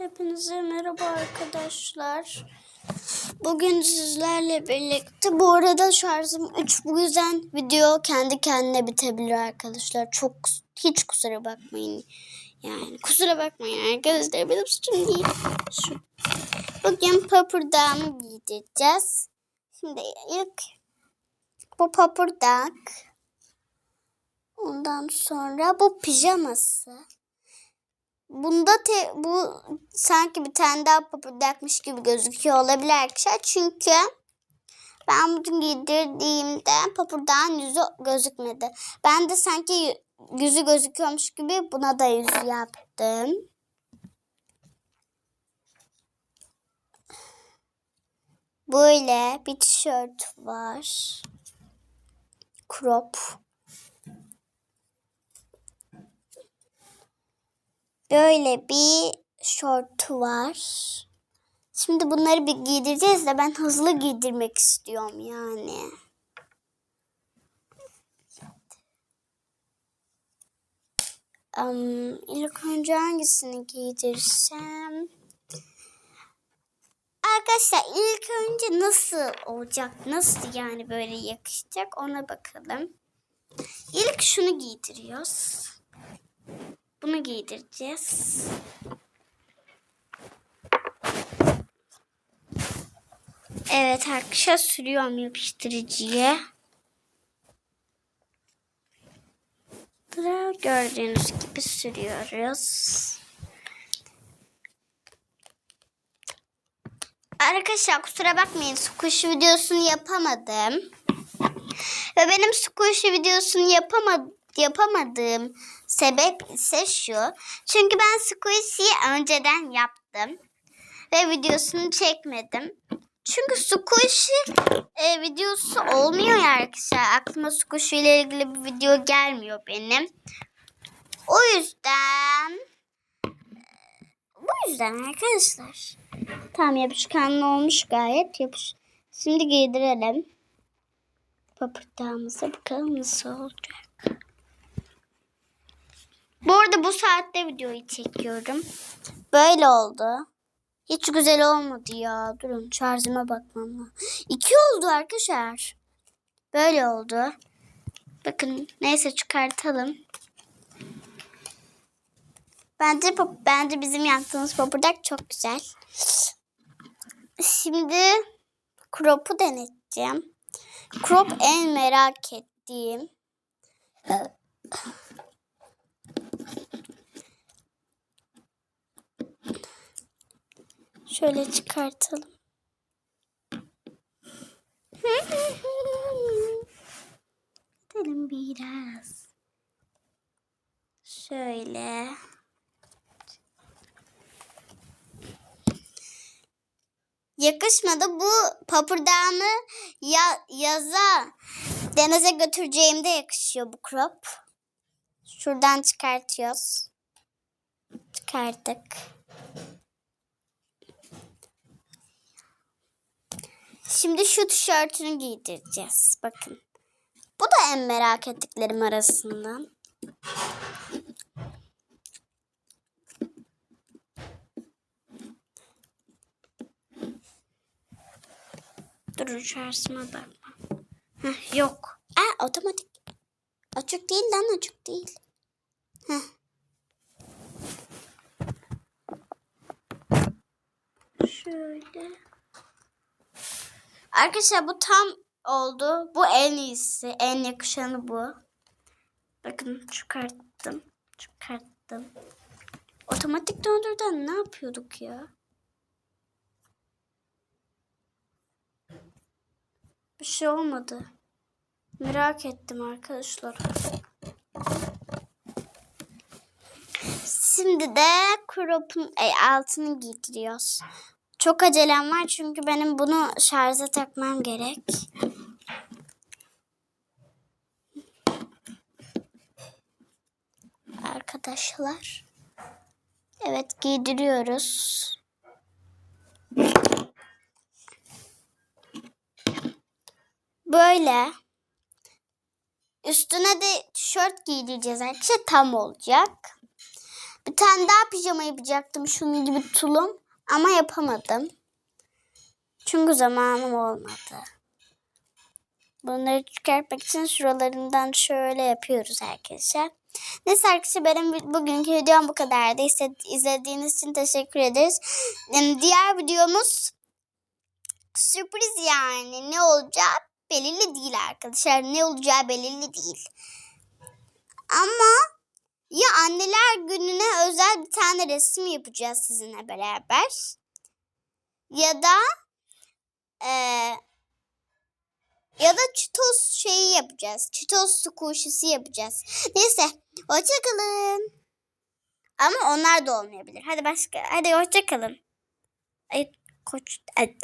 Hepinize merhaba arkadaşlar. Bugün sizlerle birlikte bu arada şarjım 3 bu yüzden video kendi kendine bitebilir arkadaşlar. Çok hiç kusura bakmayın. Yani kusura bakmayın arkadaşlar benim suçum değil. Şu. Bugün papırdağımı giydireceğiz. Şimdi ilk bu papırdak. Ondan sonra bu pijaması. Bunda te, bu sanki bir tane daha papırdakmış gibi gözüküyor olabilir arkadaşlar. Çünkü ben bugün giydirdiğimde papırdağın yüzü gözükmedi. Ben de sanki yüzü gözüküyormuş gibi buna da yüz yaptım. Böyle bir tişört var. Crop. Böyle bir şort var. Şimdi bunları bir giydireceğiz de ben hızlı giydirmek istiyorum yani. Um, ilk önce hangisini giydirsem? Arkadaşlar ilk önce nasıl olacak? Nasıl yani böyle yakışacak ona bakalım. İlk şunu giydiriyoruz. Bunu giydireceğiz. Evet arkadaşlar sürüyorum yapıştırıcıya. Gördüğünüz gibi sürüyoruz. Arkadaşlar kusura bakmayın squash videosunu yapamadım. Ve benim squash videosunu yapamadım yapamadığım sebep ise şu. Çünkü ben squishy'yi önceden yaptım. Ve videosunu çekmedim. Çünkü squishy e, videosu olmuyor ya arkadaşlar. Aklıma squishy ile ilgili bir video gelmiyor benim. O yüzden bu yüzden arkadaşlar. Tam yapışkanlı olmuş gayet. Yapış. Şimdi giydirelim. Papırtağımıza bakalım nasıl olacak. Bu arada bu saatte videoyu çekiyorum. Böyle oldu. Hiç güzel olmadı ya. Durun şarjıma bakmam lazım. İki oldu arkadaşlar. Böyle oldu. Bakın neyse çıkartalım. Bence, bence bizim yaptığımız papırdak çok güzel. Şimdi crop'u deneyeceğim. Crop en merak ettiğim. Şöyle çıkartalım. Gidelim biraz. Şöyle. Yakışmadı. Bu papırdağımı ya, yaza denize götüreceğimde yakışıyor bu crop. Şuradan çıkartıyoruz. Çıkarttık. Şimdi şu tişörtünü giydireceğiz. Bakın. Bu da en merak ettiklerim arasından. Durun şarjıma bakma. Heh, yok. Aa otomatik. Açık değil lan açık değil. Heh. Şöyle. Arkadaşlar bu tam oldu. Bu en iyisi. En yakışanı bu. Bakın çıkarttım. Çıkarttım. Otomatik döndürden ne yapıyorduk ya? Bir şey olmadı. Merak ettim arkadaşlar. Şimdi de crop'un e, altını giydiriyoruz. Çok acelem var çünkü benim bunu şarja takmam gerek. Arkadaşlar. Evet giydiriyoruz. Böyle. Üstüne de tişört giydireceğiz arkadaşlar tam olacak. Bir tane daha pijama yapacaktım şunun gibi tulum. Ama yapamadım. Çünkü zamanım olmadı. Bunları çıkartmak için şuralarından şöyle yapıyoruz arkadaşlar. Neyse arkadaşlar benim bugünkü videom bu kadardı. İzle- İzlediğiniz için teşekkür ederiz. Diğer videomuz sürpriz yani. Ne olacağı belirli değil arkadaşlar. Ne olacağı belirli değil. Ama ya anneler gününe özel bir tane resim yapacağız sizinle beraber. Ya da eee ya da çitos şeyi yapacağız. Çitos kuşisi yapacağız. Neyse. Hoşçakalın. Ama onlar da olmayabilir. Hadi başka. Hadi hoşçakalın. Ay koç. Evet. evet.